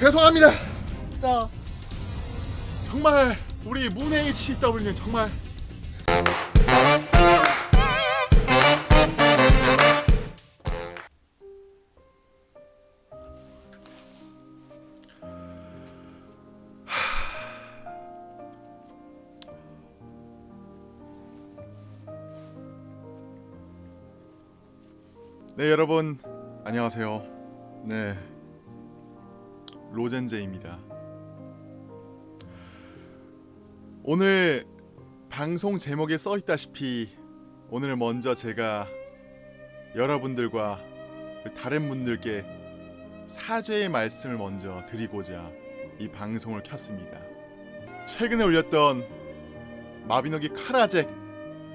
죄송합니다. 자, 정말 우리 문 HW는 정말. 네 여러분. 안녕하세요. 네 로젠제입니다. 오늘 방송 제목에 써 있다시피 오늘 먼저 제가 여러분들과 그 다른 분들께 사죄의 말씀을 먼저 드리고자 이 방송을 켰습니다. 최근에 올렸던 마비노기 카라잭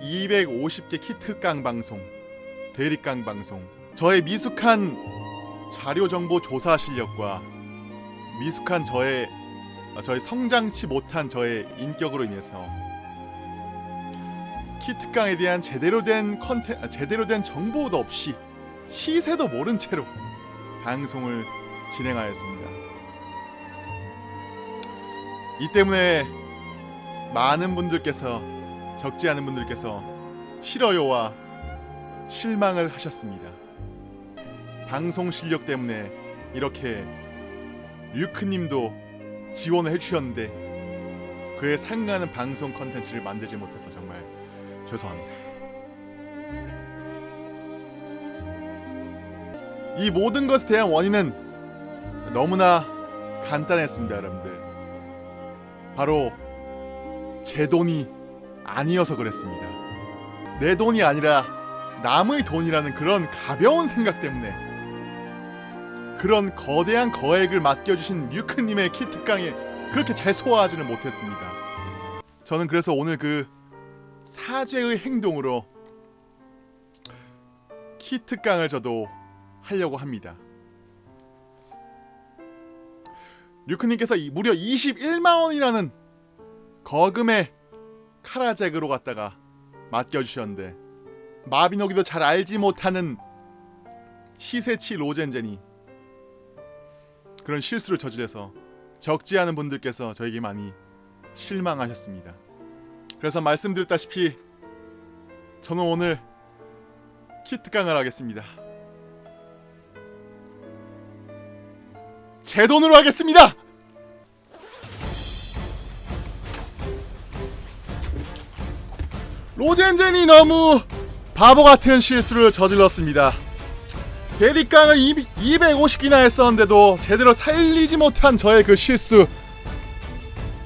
250개 키트 깡 방송 대립강 방송 저의 미숙한 자료 정보 조사 실력과 미숙한 저의 아, 저의 성장치 못한 저의 인격으로 인해서 키특강에 대한 제대로 된 컨텐 아, 제대로 된 정보도 없이 시세도 모른 채로 방송을 진행하였습니다. 이 때문에 많은 분들께서 적지 않은 분들께서 싫어요와 실망을 하셨습니다. 방송 실력 때문에 이렇게 류크님도 지원을 해주셨는데 그에 상응하는 방송 컨텐츠를 만들지 못해서 정말 죄송합니다. 이 모든 것에 대한 원인은 너무나 간단했습니다, 여러분들. 바로 제 돈이 아니어서 그랬습니다. 내 돈이 아니라 남의 돈이라는 그런 가벼운 생각 때문에 그런 거대한 거액을 맡겨주신 뮤크님의 키 특강에 그렇게 잘 소화하지는 못했습니다. 저는 그래서 오늘 그 사죄의 행동으로 키 특강을 저도 하려고 합니다. 류크님께서 이- 무려 21만 원이라는 거금의 카라잭으로 갖다가 맡겨주셨는데 마비노기도 잘 알지 못하는 시세치 로젠젠이 그런 실수를 저질러서 적지 않은 분들께서 저에게 많이 실망하셨습니다. 그래서 말씀드렸다시피 저는 오늘 키트강을 하겠습니다. 제 돈으로 하겠습니다. 로젠젠이 너무 바보 같은 실수를 저질렀습니다. 대립강을 250기나 했었는데도 제대로 살리지 못한 저의 그 실수.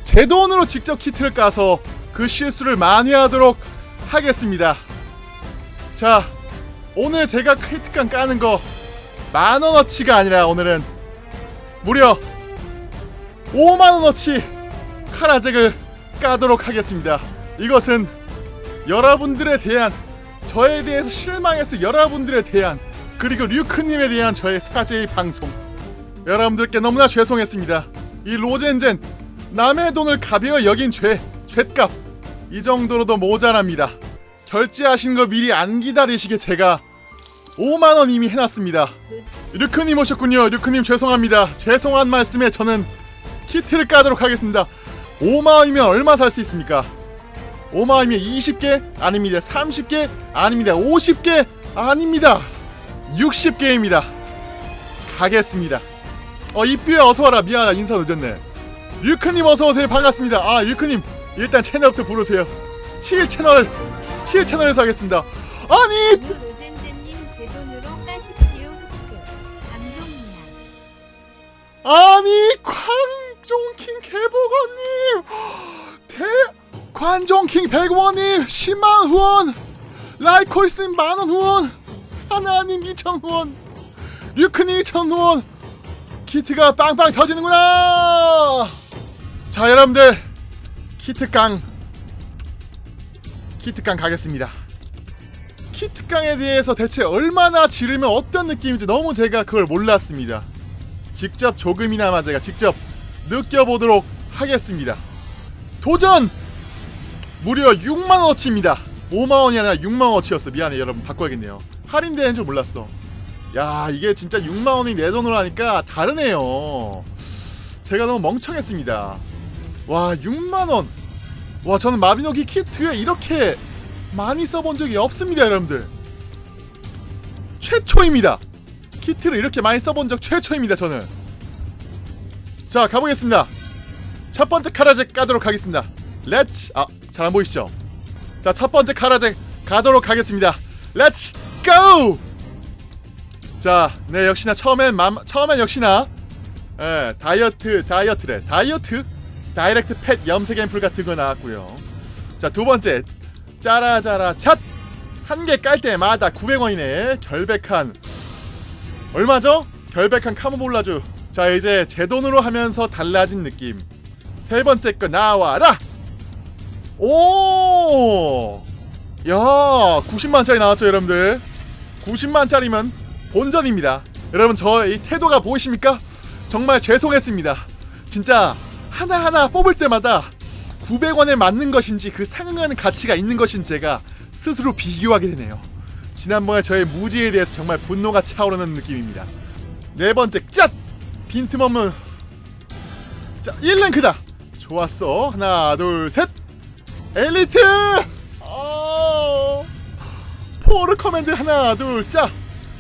제 돈으로 직접 키트를 까서 그 실수를 만회하도록 하겠습니다. 자, 오늘 제가 키트강 까는 거 만원어치가 아니라 오늘은 무려 5만원어치 카라잭을 까도록 하겠습니다. 이것은 여러분들에 대한 저에 대해서 실망해서 여러분들에 대한 그리고 류크님에 대한 저의 사죄의 방송. 여러분들께 너무나 죄송했습니다. 이 로젠젠 남의 돈을 가벼워 여긴 죄 죄값 이 정도로도 모자랍니다. 결제하신 거 미리 안 기다리시게 제가 5만원 이미 해놨습니다. 류크님 오셨군요. 류크님 죄송합니다. 죄송한 말씀에 저는 키트를 까도록 하겠습니다. 5만원이면 얼마 살 수 있습니까? 5만원이면 20개? 아닙니다. 30개? 아닙니다. 50개? 아닙니다 60개입니다. 가겠습니다. 어 이삐에 어서와라. 미안하다. 인사 늦었네. 류크님 어서오세요. 반갑습니다. 아 류크님 일단 채널부터 부르세요. 7 채널 7 채널에서 하겠습니다. 아니! 로젠제님 제 돈으로 까십시오. 흑흑. 감동이야. 아니 관종킹 개보건님! 대 관종킹 100원님 10만 후원! 라이콜스님 만원 후원 하나님 2천 후원 류크님 2천 후원 키트가 빵빵 터지는구나 자 여러분들 키트깡 키트깡 가겠습니다 키트깡에 대해서 대체 얼마나 지르면 어떤 느낌인지 너무 제가 그걸 몰랐습니다 직접 조금이나마 제가 직접 느껴보도록 하겠습니다. 도전! 무려 6만원어치입니다. 5만원이 아니라 6만원어치였어. 미안해 여러분 바꿔야겠네요. 할인되는 줄 몰랐어. 야 이게 진짜 6만원이 내 돈으로 하니까 다르네요. 제가 너무 멍청했습니다. 와 6만 원. 와 저는 마비노기 키트에 이렇게 많이 써본 적이 없습니다, 여러분들. 최초입니다. 키트를 이렇게 많이 써본 적 최초입니다, 저는. 자 가보겠습니다. 첫 번째 카라제 까도록 하겠습니다. 렛츠 아 잘 안 보이시죠? 자 첫 번째 카라제 가도록 하겠습니다. 렛츠 고! 자, 네 역시나 처음엔 맘, 처음엔 역시나 예, 다이어트 다이어트래. 다이어트? 다이렉트 팻 염색 앰플 같은 거 나왔고요. 자 두 번째. 짜라짜라 찻 한 개 깔 때마다 900원이네. 결백한. 얼마죠? 결백한 카모몰라주. 자 이제 제 돈으로 하면서 달라진 느낌. 세 번째 거 나와라! 오! 야 90만 짜리 나왔죠 여러분들 90만짜리면 본전입니다. 여러분 저의 태도가 보이십니까? 정말 죄송했습니다. 진짜 하나하나 뽑을 때마다 900원에 맞는 것인지 그 상응하는 가치가 있는 것인지 제가 스스로 비교하게 되네요. 지난번에 저의 무지에 대해서 정말 분노가 차오르는 느낌입니다. 네 번째 짠! 빈틈없는 자 1랭크다! 좋았어. 하나 둘 셋! 엘리트! 어... 포르 커맨드 하나 둘짜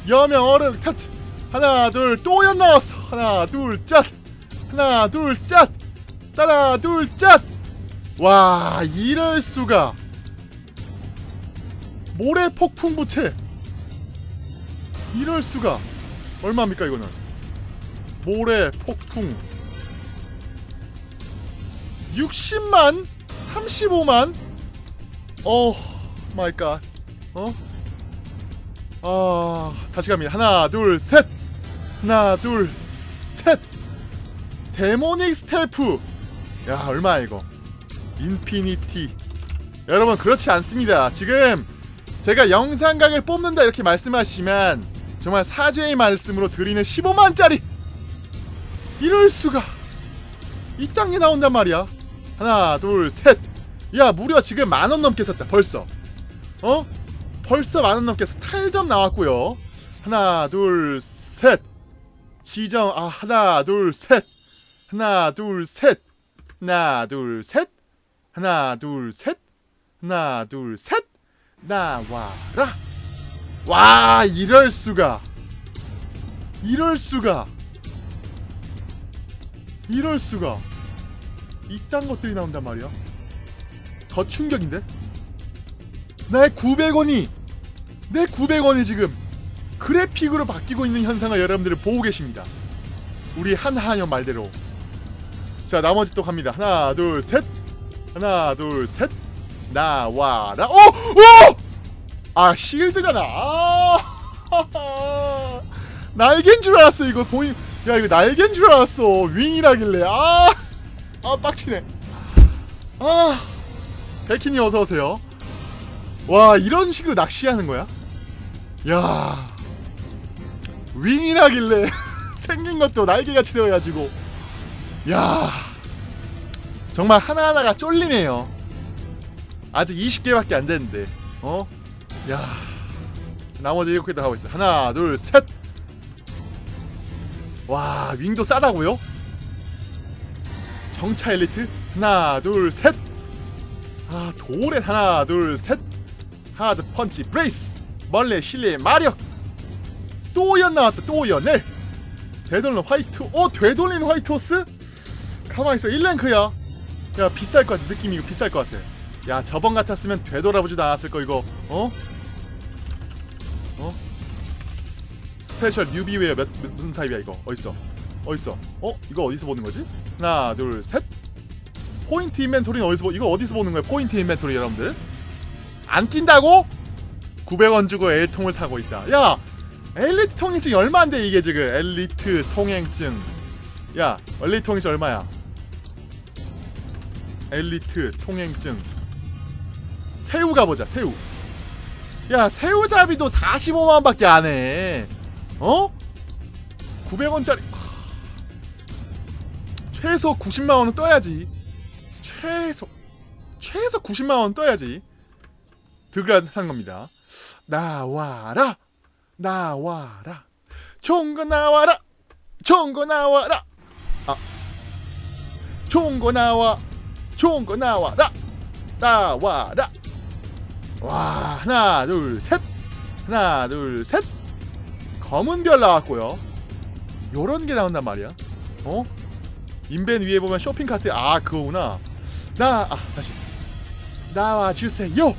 여명 어른 타트 하나 둘또 연 나왔어. 하나 둘짠. 하나 둘짠. 하나 둘짠. 와 이럴 수가. 모래 폭풍 부채. 이럴 수가. 얼마입니까 이거는? 모래 폭풍. 60만 35만. 어 마이 갓. 어? 아 다시 갑니다. 하나 둘 셋. 하나 둘 셋. 데모닉 스텔프. 야 얼마야 이거? 인피니티. 여러분 그렇지 않습니다. 지금 제가 영상각을 뽑는다 이렇게 말씀하시면 정말 사죄의 말씀으로 드리는 15만짜리. 이럴 수가. 이 땅에 나온단 말이야. 하나 둘 셋 야 무려 지금 만 원 넘게 썼다 벌써. 어 벌써 만원 넘게 스타일점 나왔고요. 하나 둘 셋. 지정 아 하나 둘 셋. 하나 둘 셋. 하나 둘 셋. 하나 둘 셋. 하나 둘 셋. 나와라. 와 이럴 수가. 이럴 수가. 이럴 수가. 이딴 것들이 나온단 말이야? 더 충격인데? 내 900원이 내 900원이 지금 그래픽으로 바뀌고 있는 현상을 여러분들이 보고 계십니다. 우리 한하연 말대로. 자 나머지 또 갑니다. 하나 둘 셋. 하나 둘 셋. 나와라. 오! 오! 아 실드잖아. 아! 날개인 줄 알았어 이거. 보이 야 이거 날개인 줄 알았어. 윙이라길래. 아, 아 빡치네. 아! 백희님 어서 오세요. 와 이런 식으로 낚시하는 거야 야 윙이라길래 생긴 것도 날개같이 되어가지고. 야 정말 하나하나가 쫄리네요. 아직 20개밖에 안 됐는데 어? 야 나머지 7개도 하고 있어 하나 둘셋와 윙도 싸다고요? 정차 엘리트? 하나 둘셋아 도렌 하나 둘셋. 하드 펀치 브레이스 멀레 실내 마력 또연 나왔다 또연 네 되돌린 화이트 어 되돌린 화이트 호스? 가만있어 1랭크야 야 비쌀 것 같아 느낌이 이거 비쌀 것 같아 야 저번 같았으면 되돌아보지도 않았을 거 이거 어? 어? 스페셜 뉴비웨어 몇, 몇- 무슨 타입이야 이거 어딨어 어딨어 어? 이거 어디서 보는 거지? 하나 둘셋 포인트 인벤토리는 어디서 보 이거 어디서 보는 거야 포인트 인벤토리 여러분들 안 낀다고? 900원 주고 L통을 사고 있다. 야 엘리트 통행증이 얼마인데 이게 지금. 엘리트 통행증. 야 엘리트 통행증 얼마야? 엘리트 통행증. 새우 가보자 새우. 야 새우잡이도 45만원 밖에 안해. 어? 900원짜리. 최소 90만원은 떠야지. 최소 최소 90만원 떠야지. 득을 한 겁니다 나와라. 나와라. 좋은 거 나와라. 좋은 거 나와라. 아. 좋은 거 나와. 좋은 거 나와라. 나와라. 와 하나 둘 셋. 하나 둘 셋. 검은 별 나왔고요. 요런 게 나온단 말이야. 어? 인벤 위에 보면 쇼핑 카트. 아 그거구나. 나 아 다시. 나와 주세요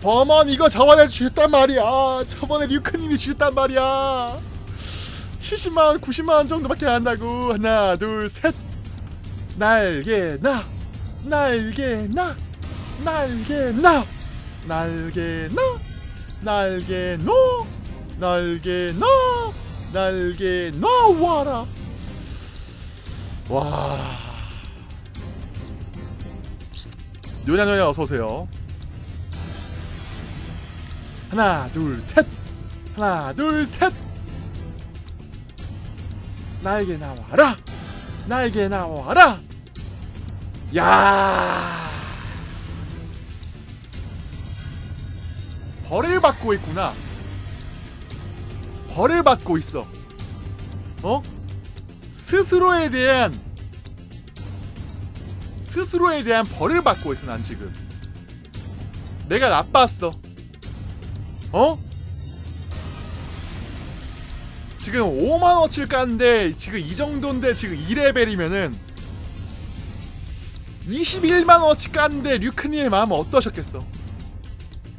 범원 이거 저번에 주셨단 말이야. 저번에 류크님이 주셨단 말이야. 70만원 90만원 정도밖에 안 한다고. 하나 둘 셋. 날개 나 날개 나 날개 나 날개 나 날개 노 날개 너 날개 너와라. 와. 요냐요냐 어서 오세요 하나 둘 셋. 하나 둘 셋. 나에게 나와라. 나에게 나와라. 야. 벌을 받고 있구나. 벌을 받고 있어. 어? 스스로에 대한 스스로에 대한 벌을 받고 있어 난 지금. 내가 나빴어 어? 지금 5만원치를 깠는데 지금 이 정도인데 지금 2레벨이면은 21만원어치 깠는데 류크님의 마음은 어떠셨겠어?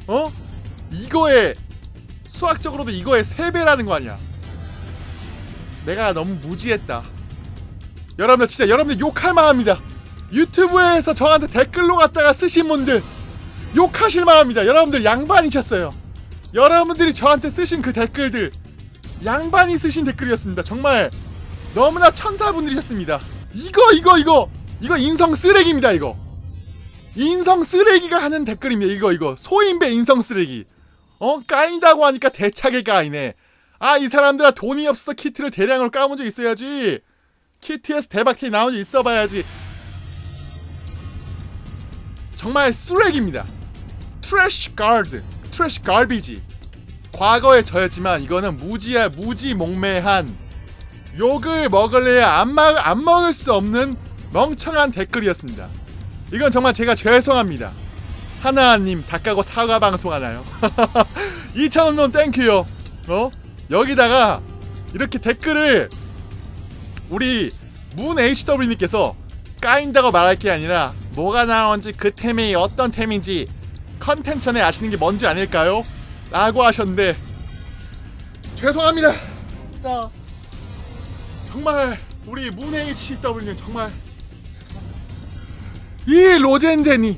어? 이거에 수학적으로도 이거의 3배라는 거 아니야? 내가 너무 무지했다. 여러분들 진짜 여러분들 욕할 만합니다. 유튜브에서 저한테 댓글로 갖다가 쓰신 분들 욕하실 만합니다. 여러분들 양반이셨어요 여러분들이 저한테 쓰신 그 댓글들 양반이 쓰신 댓글이었습니다. 정말 너무나 천사분들이셨습니다. 이거 이거 이거 이거 인성 쓰레기입니다. 이거 인성 쓰레기가 하는 댓글입니다. 이거 이거 소인배 인성 쓰레기. 어 까인다고 하니까 대차게 까이네. 아 이 사람들아 돈이 없어 키트를 대량으로 까본 적 있어야지. 키트에서 대박 티 나온 적 있어봐야지. 정말 쓰레기입니다. 트래쉬 가드, 트래쉬 갈비지. 과거의 저였지만 이거는 무지야 무지 몽매한 욕을 먹을래야 안, 마, 안 먹을 수 없는 멍청한 댓글이었습니다. 이건 정말 제가 죄송합니다. 하나님 닭가고 사과 방송 하나요? 2,000원 땡큐요. 어? 여기다가 이렇게 댓글을 우리 문 HW님께서 까인다고 말할 게 아니라 뭐가 나온지 그 템이 어떤 템인지 컨텐츠 안에 아시는 게 뭔지 아닐까요? 라고 하셨는데 죄송합니다. 자, 정말 우리 문 HW는 정말 이 로젠젠이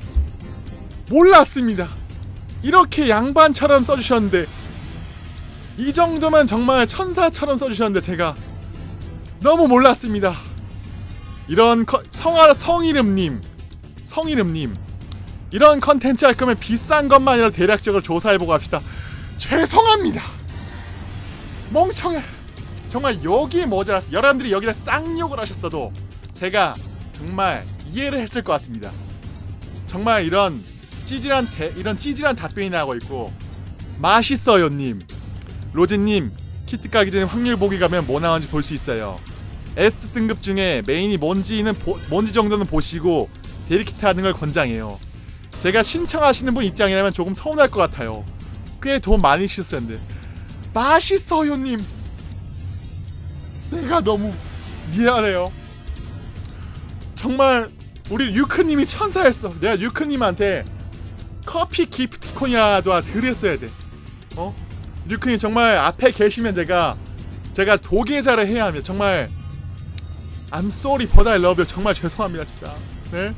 몰랐습니다. 이렇게 양반처럼 써주셨는데 이 정도면 정말 천사처럼 써주셨는데 제가 너무 몰랐습니다. 이런 커, 성아 성이름님 성이름님 이런 컨텐츠 할 거면 비싼 것만이라도 대략적으로 조사해보고 합시다. 죄송합니다. 멍청해. 정말 여기에 모자랐어. 여러분들이 여기다 쌍욕을 하셨어도 제가 정말 이해를 했을 것 같습니다. 정말 이런 찌질한 대, 이런 찌질한 답변이 나오고 있고 맛있어요님, 로즈님 키트 까기 전에 확률 보기 가면 뭐 나오는지 볼 수 있어요. S 등급 중에 메인이 뭔지는 보, 뭔지 정도는 보시고 데리키트 하는 걸 권장해요. 제가 신청하시는 분 입장이라면 조금 서운할 것 같아요. 꽤 돈 많이 쓰셨는데 맛있어요님. 내가 너무 미안해요. 정말 우리 류크님이 천사였어. 내가 류크님한테 커피 기프티콘이라도 드렸어야 돼. 어? 류크님 정말 앞에 계시면 제가 제가 도계자를 해야 합니다. 정말 I'm sorry but I love you. 정말 죄송합니다 진짜. 네.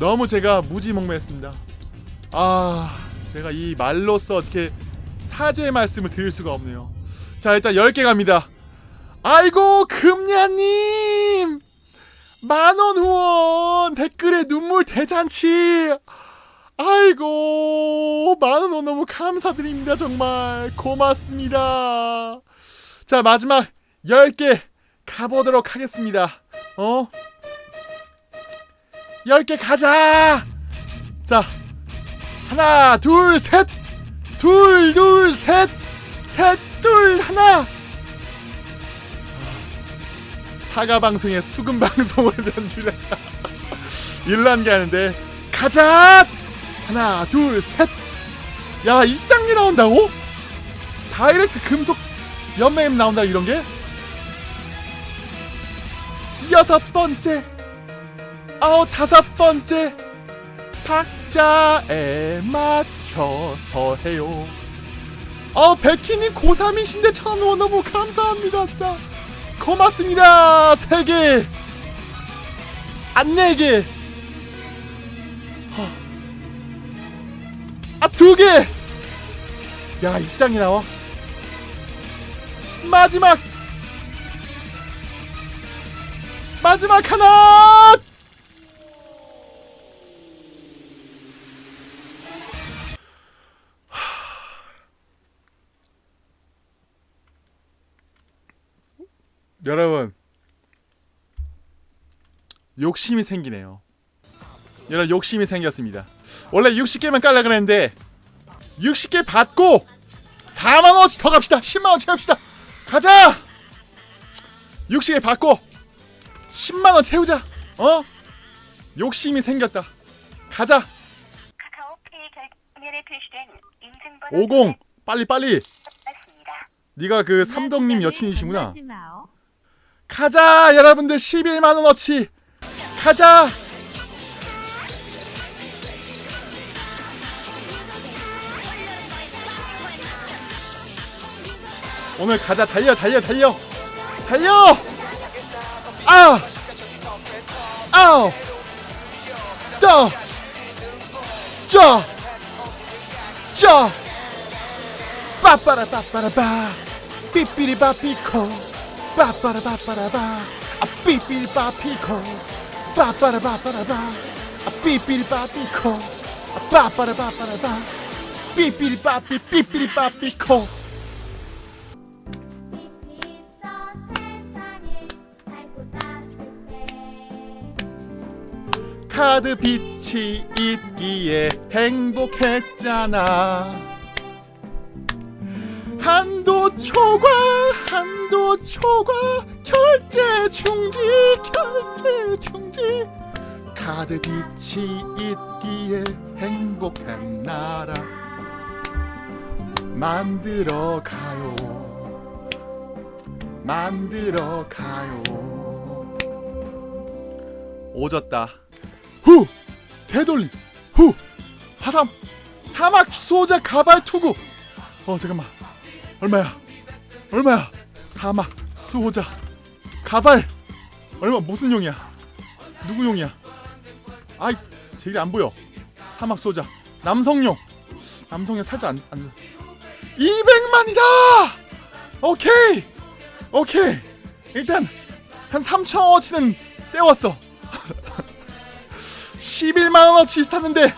너무 제가 무지몽매했습니다. 아, 제가 이 말로써 어떻게 사죄의 말씀을 드릴 수가 없네요. 자, 일단 10개 갑니다. 아이고, 금야님! 만원 후원! 댓글에 눈물 대잔치! 아이고, 만원 후원 너무 감사드립니다. 정말 고맙습니다. 자, 마지막 10개 가보도록 하겠습니다. 어? 10개 가자! 자, 하나, 둘, 셋! 둘, 둘, 셋! 셋, 둘, 하나! 사과 방송에 수금 방송을 변질해 일란게 하는데 가자 하나 둘 셋 야 이 단계 나온다고 다이렉트 금속 연맹 나온다 이런 게 여섯 번째 아홉 다섯 번째 박자에 맞춰서 해요. 어 백희님 고3이신데 천원 너무 감사합니다 진짜. 고맙습니다 세개 안 네개 아두개 야 이 땅이 나와. 마지막. 마지막 하나 여러분 욕심이 생기네요. 여러분 욕심이 생겼습니다. 원래 60개만 깔라 그랬는데 60개 받고 4만 원어치 더 갑시다. 10만 원치 합시다. 가자. 60개 받고 10만 원 채우자. 어? 욕심이 생겼다. 가자. 카카오페이 결제면에 표시된 인증번호 50 빨리 빨리. 네가 그 삼동님 여친이시구나. 가자 여러분들. 11만 원어치. 가자. 오늘 가자. 달려 달려 달려. 달려! 아 아우! 떠쩌쩌 빠빠라 빠빠라 빠. 삐삐리 빠삐코 빠빠라 빠빠라바 아 삐삐리 빠삐코 빠빠라 빠빠라바 아 삐삐리 빠삐코 아 빠빠라 빠빠라바 삐삐리 빠삐 삐삐리 빠삐코 빛이 있어 세상에 밝고 따뜻해 카드 빛이 있기에 행복했잖아 한도 초과 한도 초과 결제 중지 결제 중지. 카드 빛이 있기에 행복한 나라 만들어 가요. 만들어 가요. 오졌다. 후! 되돌림 후! 화삼! 사막 수호자 가발 투구! 어 잠깐만 얼마야? 얼마야? 사막 수호자 가발. 얼마 무슨 용이야? 누구 용이야? 아이 제일 안 보여. 사막 수호자 남성용. 남성용 살짝 안, 안. 200만이다! 오케이! 오케이! 일단 한 3천원어치는 떼웠어. 11만원어치 샀는데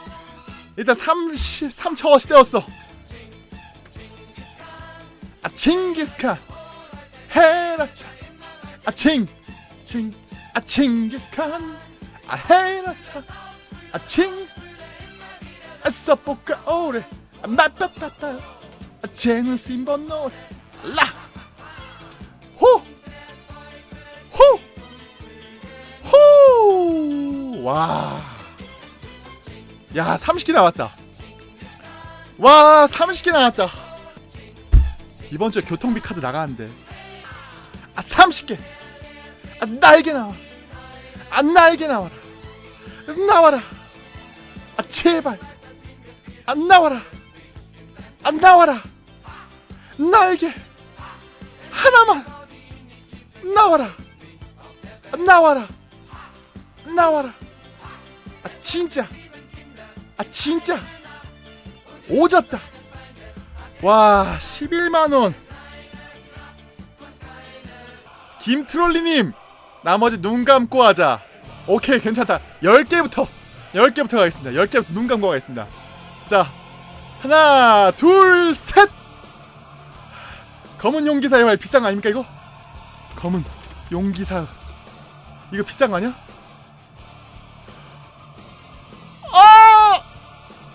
일단 30, 3천원어치 떼었어. 아 칭기스칸 헤라차. 아칭 칭 아 칭기스칸 아 헤라차. 아칭 아서포카 오레 아 마빠빠빠 아 쟤는 심번 노래. 라 호 호 호 와. 야 30개 나왔다. 와 30개 나왔다 이번 주에 교통비 카드 나가는데. 아 30개. 아 날개 나와. 아 날개 나와라. 나와라. 아 제발. 아 나와라. 아 나와라. 날개. 하나만. 나와라. 아, 나와라. 나와라. 아 진짜. 아 진짜. 오졌다 와 11만원 김트롤리님 나머지 눈 감고 하자 오케이 괜찮다 10개부터 10개부터 가겠습니다 10개부터 눈 감고 가겠습니다 자 하나 둘셋 검은 용기사 의 비싼 거 아닙니까 이거? 검은 용기사 이거 비싼 거 아니야? 아!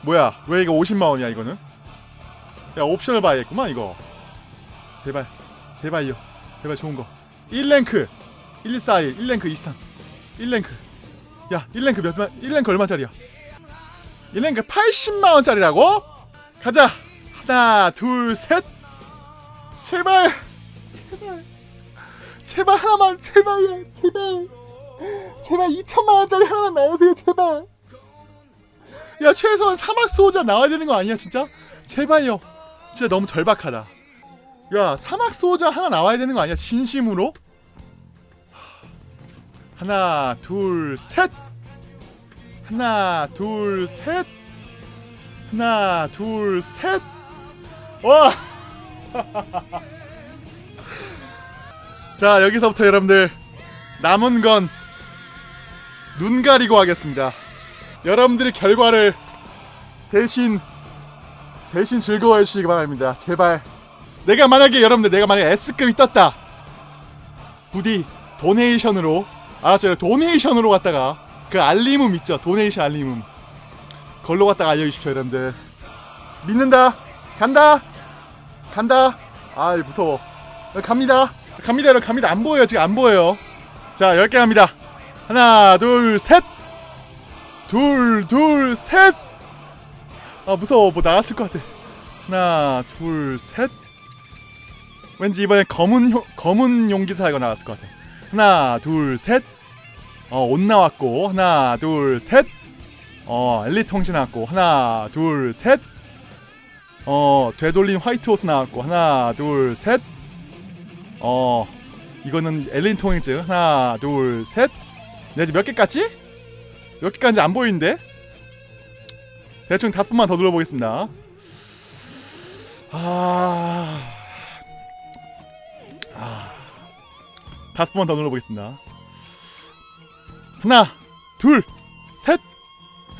뭐야 왜 이거 50만 원이야 이거는? 야 옵션을 봐야겠구만 이거. 제발 제발요 제발 좋은 거. 1랭크. 1141 1랭크 23 1랭크. 야 1랭크 몇 1랭크 얼마짜리야? 1랭크 80만원짜리라고? 가자. 하나 둘셋. 제발. 제발. 제발 하나만 제발요 제발. 제발 2천만원짜리 하나 나오세요 제발. 야 최소한 사막 수호자 나와야 되는 거 아니야 진짜? 제발요 진짜 너무 절박하다. 야 사막 수호자 하나 나와야 되는 거 아니야? 진심으로? 하나 둘 셋. 하나 둘 셋. 하나 둘 셋. 와! 자 여기서부터 여러분들 남은 건 눈 가리고 하겠습니다. 여러분들의 결과를 대신 대신 즐거워해 주시기 바랍니다. 제발. 내가 만약에 여러분들 내가 만약에 S급이 떴다. 부디 도네이션으로 알았죠? 도네이션으로 갔다가 그 알림음 있죠? 도네이션 알림음. 걸로 갔다가 알려주십시오 여러분들. 믿는다. 간다. 간다. 아이 무서워. 갑니다. 갑니다 여러분. 갑니다. 안 보여요 지금 안 보여요. 자 10개 갑니다. 하나 둘 셋. 둘 둘 셋 아 무서워. 뭐 나갔을 것 같아. 하나 둘셋. 왠지 이번에 검은 효, 검은 용기사 이거 나왔을 것 같아. 하나 둘셋어옷 나왔고. 하나 둘셋어 엘리트 통신 나왔고. 하나 둘셋어 되돌린 화이트 호스 나왔고. 하나 둘셋어 이거는 엘리트 통행증 하나 둘셋. 내가 지금 몇 개까지? 몇 개까지 안 보이는데? 대충 다섯 번만 더 눌러보겠습니다. 아, 아, 다섯 번만 더 눌러보겠습니다. 하나, 둘, 셋.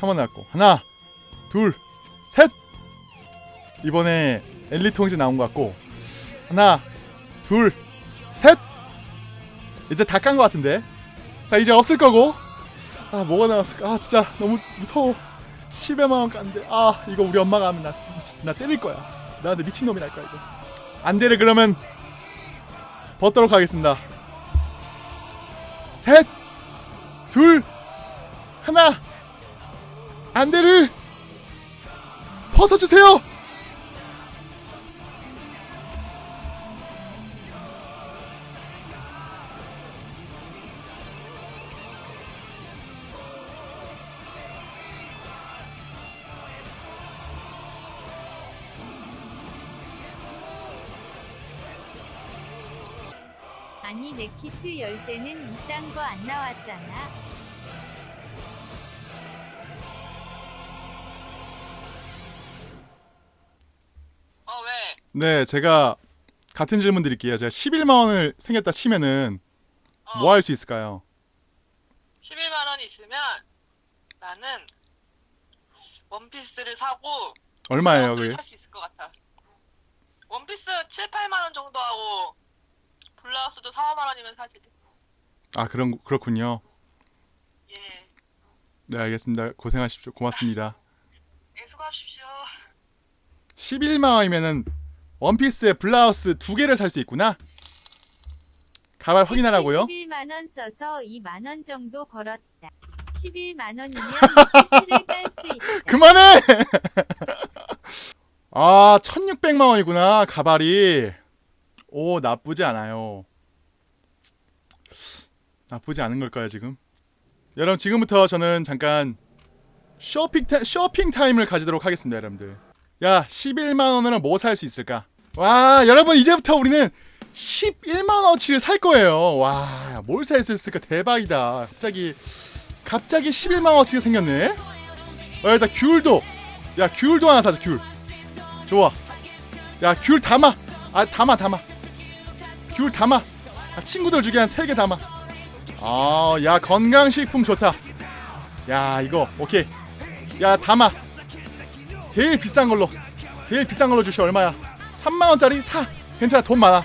한 번 나왔고 하나, 둘, 셋. 이번에 엘리트 통신 나온 것 같고 하나, 둘, 셋. 이제 다 깐 것 같은데. 자 이제 없을 거고 아 뭐가 나왔을까 아 진짜 너무 무서워 10여만원 깐데 아 이거 우리 엄마가 하면 나, 나 때릴 거야. 나한테 미친놈이 날 거야 이거. 안대를 그러면 벗도록 하겠습니다. 셋 둘 하나. 안대를 벗어주세요 아니 내 키트 열 때는 이딴 거 안 나왔잖아. 어 왜? 네 제가 같은 질문 드릴게요 제가 11만 원을 생겼다 치면은 어, 뭐 할 수 있을까요 11만 원 있으면 나는 원피스를 사고 얼마예요 그게 살수 있을 것 같아. 원피스 7, 8만 원 정도 하고 블라우스도 4, 5만 원이면 사지. 아 그런 그렇군요 예. 네 알겠습니다 고생하십시오 고맙습니다 예, 수고하십시오. 11만 원이면은 원피스에 블라우스 두 개를 살 수 있구나 가발 확인하라고요 11만 원 써서 2만 원 정도 벌었다. 11만 원이면 키트를 깔 수 있다. 그만해 아 1600만 원이구나 가발이 오 나쁘지 않아요. 나쁘지 않은 걸까요 지금? 여러분 지금부터 저는 잠깐 쇼핑, 타, 쇼핑 타임을 가지도록 하겠습니다 여러분들. 야 11만 원으로 뭐 살 수 있을까? 와 여러분 이제부터 우리는 11만 원어치를 살 거예요. 와 뭘 살 수 있을까? 대박이다. 갑자기 갑자기 11만 원어치가 생겼네. 어, 일단 귤도. 야 귤도 하나 사자 귤. 좋아. 야 귤 담아. 아 담아 담아 귤 담아. 아, 친구들 주게 한 3개 담아. 아야 건강식품 좋다. 야 이거 오케이. 야 담아. 제일 비싼 걸로. 제일 비싼 걸로 주시 얼마야? 3만원짜리 사. 괜찮아 돈 많아.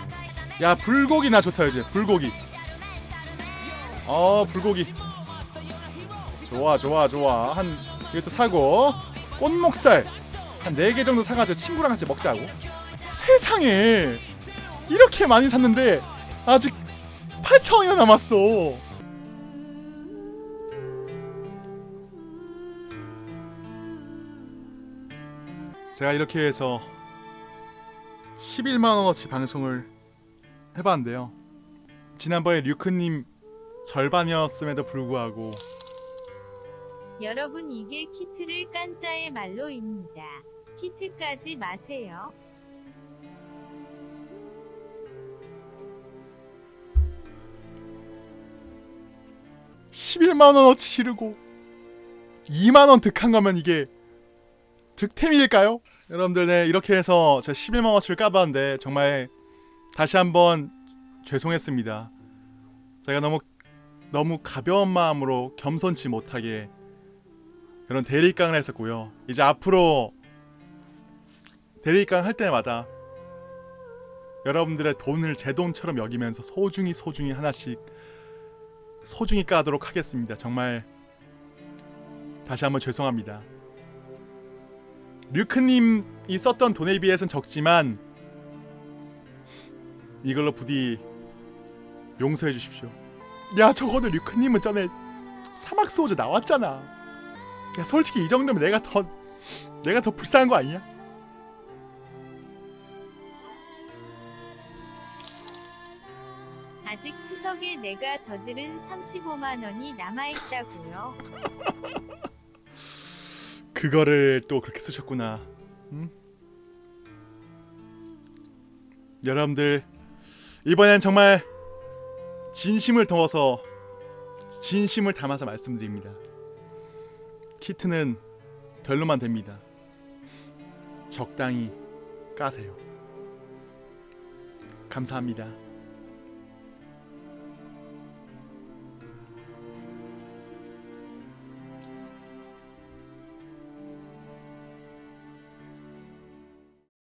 야 불고기 나 좋다 이제. 불고기. 어 불고기. 좋아 좋아 좋아. 한 이것도 사고. 꽃목살. 한 4개 정도 사가지고 친구랑 같이 먹자고. 세상에 이렇게 많이 샀는데 아직 8천원이나 남았어 제가 이렇게 해서 11만원어치 방송을 해봤는데요 지난번에 류크님 절반이었음에도 불구하고 여러분 이게 키트를 깐 자의 말로입니다. 키트까지 마세요. 11만원어치 치르고 2만원 득한 거면 이게 득템일까요? 여러분들 네 이렇게 해서 제가 11만원어치를 까봤는데 정말 다시 한번 죄송했습니다 제가 너무 너무 가벼운 마음으로 겸손치 못하게 그런 대리깡을 했었고요 이제 앞으로 대리깡 할 때마다 여러분들의 돈을 제 돈처럼 여기면서 소중히 소중히 하나씩 소중히 까도록 하겠습니다. 정말 다시 한번 죄송합니다. 류크님이 썼던 돈에 비해선 적지만 이걸로 부디 용서해 주십시오. 야 적어도 류크님은 전에 사막 수호자 나왔잖아. 야 솔직히 이 정도면 내가 더 내가 더 불쌍한 거 아니야? 추석에 내가 저지른 35만 원이 남아 있다고요. 그거를 또 그렇게 쓰셨구나. 음? 여러분들 이번엔 정말 진심을 담아서 진심을 담아서 말씀드립니다. 키트는 별로만 됩니다. 적당히 까세요. 감사합니다.